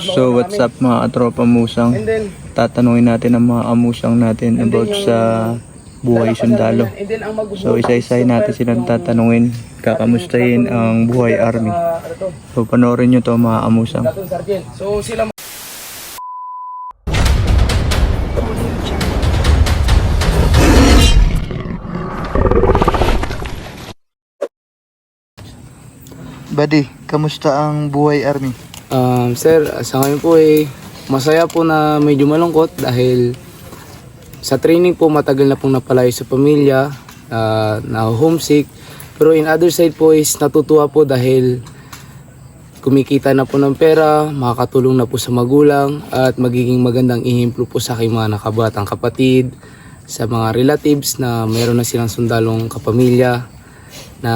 So what's up mga katropa musang? And then, Tatanungin natin ang mga amusang natin about sa buhay sundalo. namin yan. And then, ang magbubuo So isa-isahin natin silang tatanungin, kakamustahin ang buhay army. saka, ano to, So panoorin nyo to mga amusang. So sila Buddy, kamusta ang buhay army? Um, sir, sa ngayon po eh, masaya po na medyo malungkot dahil sa training po matagal na pong napalayo sa pamilya, ah, na homesick. Pero in other side po is natutuwa po dahil kumikita na po ng pera, makakatulong na po sa magulang at magiging magandang ihimplo po sa aking mga nakabatang kapatid, sa mga relatives na mayroon na silang sundalong kapamilya na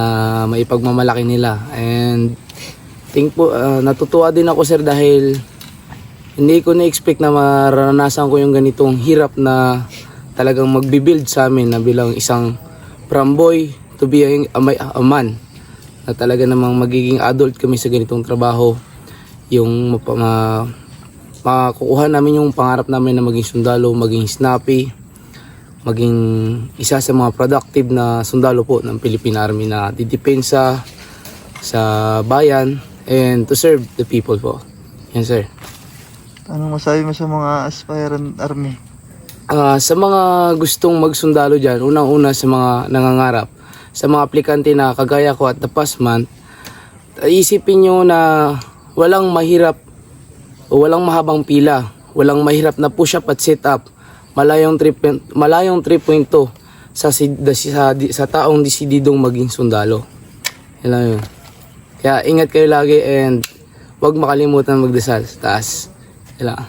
maipagmamalaki nila. And think po, ah, natutuwa din ako sir dahil hindi ko na-expect na maranasan ko yung ganitong hirap na talagang magbibuild sa amin na bilang isang from boy to be a, a, a man. Na talaga namang magiging adult kami sa ganitong trabaho. Yung mapa, ma, makukuha namin yung pangarap namin na maging sundalo, maging snappy maging isa sa mga productive na sundalo po ng Philippine Army na didepensa sa bayan and to serve the people po. Yan sir. Anong masabi mo sa mga aspirant army? Ah, sa mga gustong magsundalo dyan, unang-una sa mga nangangarap, sa mga aplikante na kagaya ko at the past month, isipin nyo na walang mahirap o walang mahabang pila, walang mahirap na push-up at sit-up, malayong 3, malayong 3.2 sa, sid- sa, sa taong desididong maging sundalo. Yan lang yun. Kaya ingat kayo lagi and huwag makalimutan magdasal sa taas. Yan lang.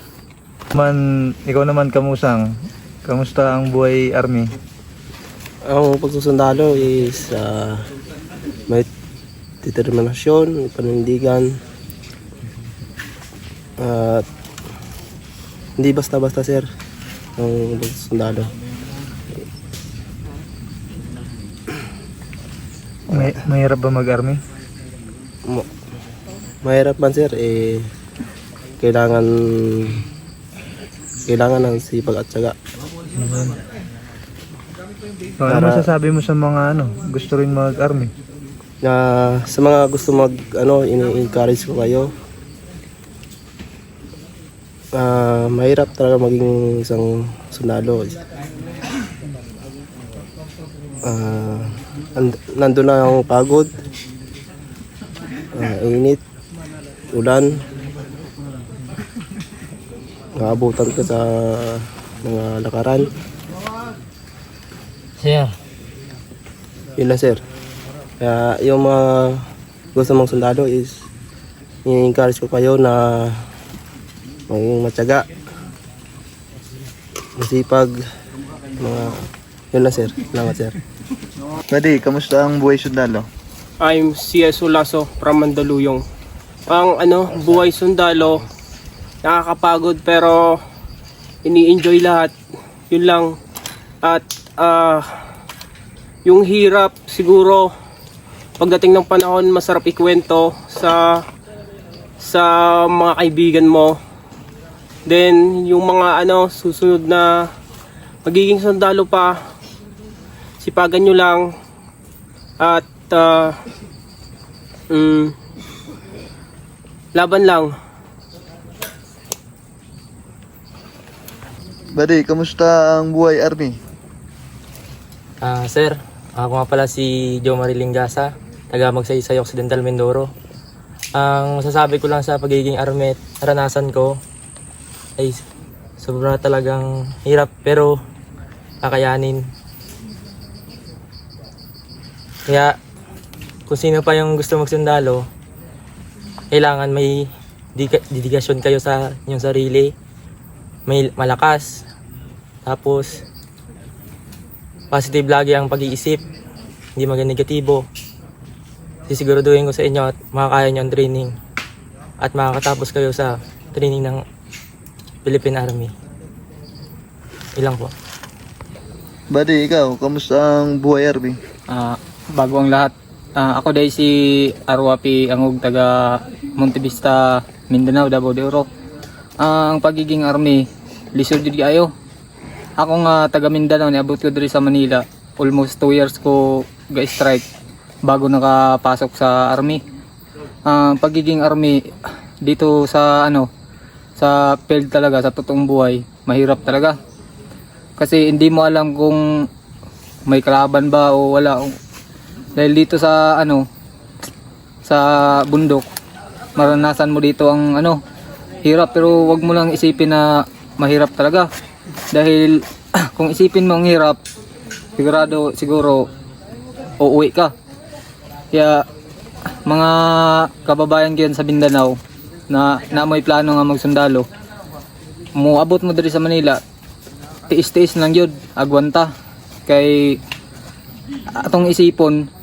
Man, ikaw naman kamusang, kamusta ang buhay army? Ang pagsusundalo is ah, may determinasyon, may panindigan. At hindi basta-basta sir ang pagsusundalo. May, mahirap ba mag-army? Ma- mahirap man sir eh kailangan kailangan ng sipag at syaga. So, ano masasabi mo sa mga ano, gusto rin mag-army? na sa mga gusto mag ano ini-encourage ko kayo ah mahirap talaga maging isang sundalo ah and, nandun na ang pagod ah, init ulan naabutan ka sa mga lakaran Sir. Yun lang sir. Kaya yung mga gusto mong sundalo is i-encourage ko kayo na maging matyaga, masipag, mga yun lang sir. Salamat sir. Buddy, kamusta ang buhay sundalo? I'm CS Ulaso from Mandaluyong. Ang ano, buhay sundalo, nakakapagod pero ini-enjoy lahat. Yun lang. At ah, yung hirap siguro pagdating ng panahon masarap ikwento sa sa mga kaibigan mo. Then yung mga ano susunod na magiging sundalo pa sipagan nyo lang at ah, mm, laban lang. Buddy, kamusta ang buhay army? Ah, sir, ako nga pala si Joe Mariling Gasa, taga Magsaysay Occidental Mindoro. Ang masasabi ko lang sa pagiging armet, naranasan ko ay sobra talagang hirap pero kakayanin. Kaya kung sino pa yung gusto magsundalo, kailangan may dika- dedikasyon kayo sa inyong sarili, may malakas, tapos positive lagi ang pag-iisip, hindi maging negatibo. Sisiguraduhin ko sa inyo at makakaya nyo ang training at makakatapos kayo sa training ng Philippine Army. Ilang po. Buddy, ikaw, kamusta ang buhay army? Ah, bago ang lahat, ah, ako dahil si Arwapi Angog taga Montevista Mindanao, Davao de Oro. ang pagiging army, lisod jud kayo. Ako nga taga Mindanao, niabot ko diri sa Manila. Almost 2 years ko ga-strike bago nakapasok sa army. Ang pagiging army dito sa ano sa field talaga sa totoong buhay, mahirap talaga. Kasi hindi mo alam kung may kalaban ba o wala. Dahil dito sa ano sa bundok, maranasan mo dito ang ano hirap pero wag mo lang isipin na mahirap talaga. Dahil kung isipin mo ang hirap, sigurado siguro uuwi ka. Kaya mga kababayan ko sa Mindanao na na may plano nga magsundalo, muabot mo diri sa Manila, tiis-tiis lang yun, agwanta. Kay atong isipon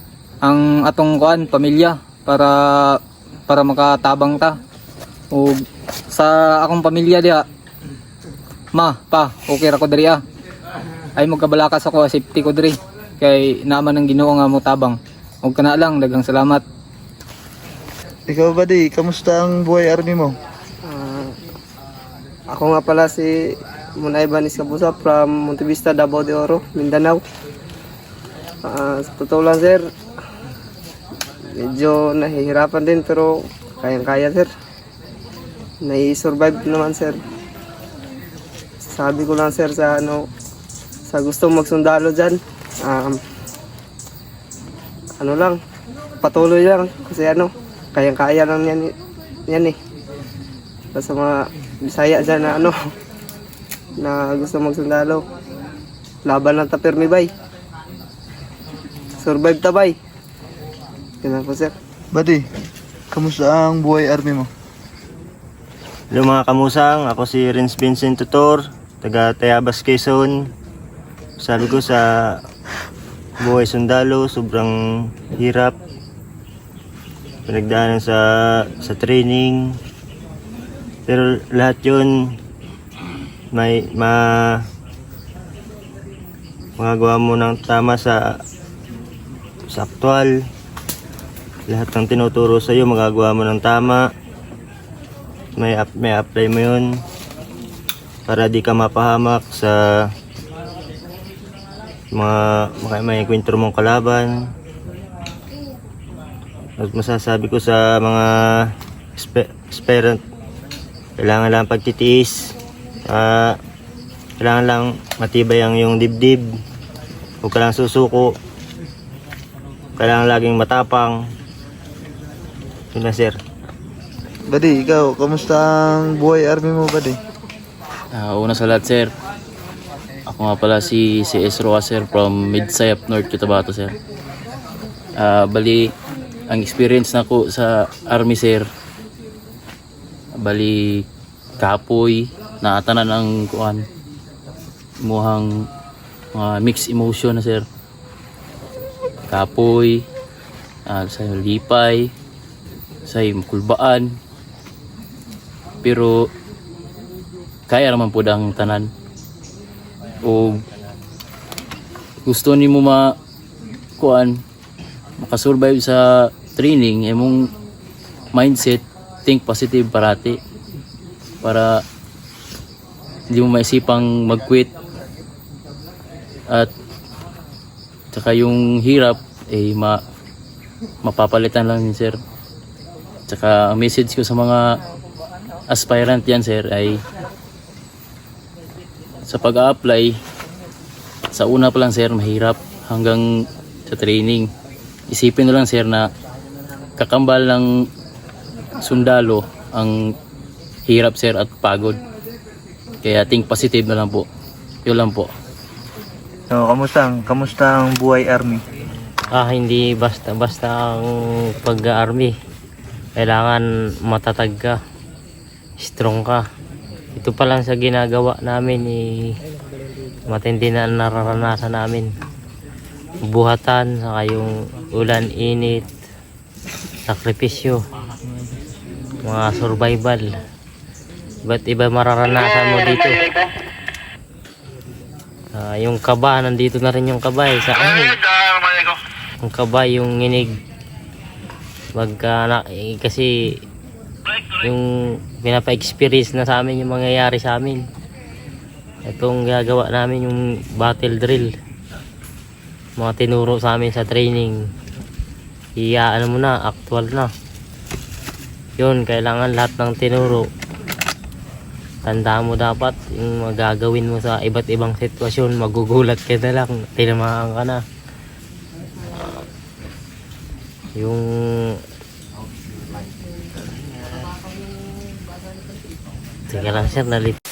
ang atong kuan pamilya para para makatabang ta. O sa akong pamilya diha, ma, pa, okay ra ko diri ah. Ay magkabalakas ako, safety ko diri. Kay naman ang Ginoo nga mo tabang. Huwag ka na lang, dagang salamat. Ikaw buddy, kamusta ang buhay army mo? Ah, ako nga pala si Munay Banis Kabusa from Montevista, Davao de Oro, Mindanao. Ah, sa totoo lang sir, medyo nahihirapan din pero kayang-kaya sir. Nai-survive naman sir. Sabi ko lang sir sa ano, sa gusto magsundalo dyan, um, ano lang, patuloy lang kasi ano, kayang-kaya lang yan, yan eh. Sa mga Bisaya dyan na ano, na gusto magsundalo. Laban lang ta permi bay. Survive ta lang po sir. Buddy, kamusta ang buhay army mo? Hello mga kamusang, ako si Renz Vincent Tutor, taga Tayabas, Quezon. Sabi ko sa buhay sundalo, sobrang hirap. Pinagdaanan sa sa training. Pero lahat yun may ma magagawa mo ng tama sa sa aktwal. Lahat ng tinuturo sa iyo magagawa mo ng tama. May ap- may apply mo yun. Para di ka mapahamak sa mga mga may kwentro mong kalaban. At masasabi ko sa mga aspirant kailangan lang pagtitiis. Ah, kailangan lang matibay ang yung dibdib. Huwag ka lang susuko. Kailangan laging matapang yun na sir Buddy, ikaw, kamusta ang buhay army mo buddy? Ah, una sa lahat, sir. Ako nga pala si si Esroa, sir, from Midsayap, North Cotabato, sir. Ah, bali, ang experience na ko sa Army, sir, bali, kapoy, naatanan ang kuan, muhang mga mixed emotion na, sir. Kapoy, ah, sa lipay, sa kulbaan, pero kaya naman po ang tanan. O gusto ni mo ma kuan makasurvive sa training imong mindset think positive parati. Para hindi mo maisipang mag-quit. At saka yung hirap eh ma mapapalitan lang yun sir saka ang message ko sa mga aspirant yan sir ay sa pag-apply sa una pa lang sir mahirap hanggang sa training isipin nyo lang sir na kakambal ng sundalo ang hirap sir at pagod kaya think positive na lang po yun lang po So, kamusta ang, kamusta ang buhay army? Ah, hindi basta basta ang pag-army. Kailangan matatag ka. Strong ka. Ito pa lang sa ginagawa namin eh, matindi na nararanasan namin. Buhatan, saka yung ulan, init, sakripisyo, mga survival. Ba't iba mararanasan mo dito? Ah, yung kaba, nandito na rin yung kaba eh, sa amin. Yung kaba, yung nginig. Pagka na, eh, kasi yung pinapa-experience na sa amin yung mangyayari sa amin. Itong gagawa namin yung battle drill. Mga tinuro sa amin sa training. Iya, ano mo na, actual na. Yun, kailangan lahat ng tinuro. Tandaan mo dapat yung magagawin mo sa iba't ibang sitwasyon. Magugulat ka na lang, tinamaan ka na. Yung Teka lang sir, nalit.